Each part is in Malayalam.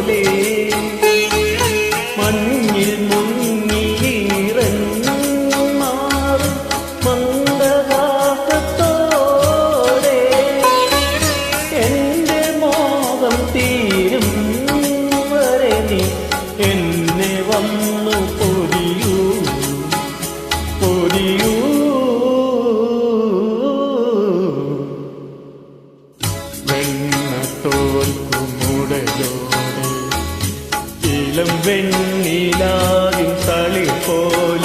പോലെ. മഞ്ഞിൽ മുങ്ങിയിറങ്ങാറ് മന്ദഹാസത്തോടെ. എന്റെ മോഹം തീരും വരെ നീ എന്നെ വന്നു இளம் வெண்ணிலாவின் தளி போல்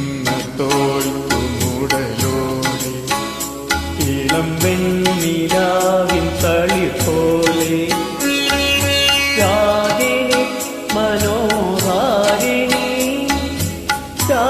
നിന്ന തോൽക്കുമുടലോടെ ഇളം വെണ്ണിലാവിൻ തളി പോലെ. രാഗിണി മനോഹാരിണി രാ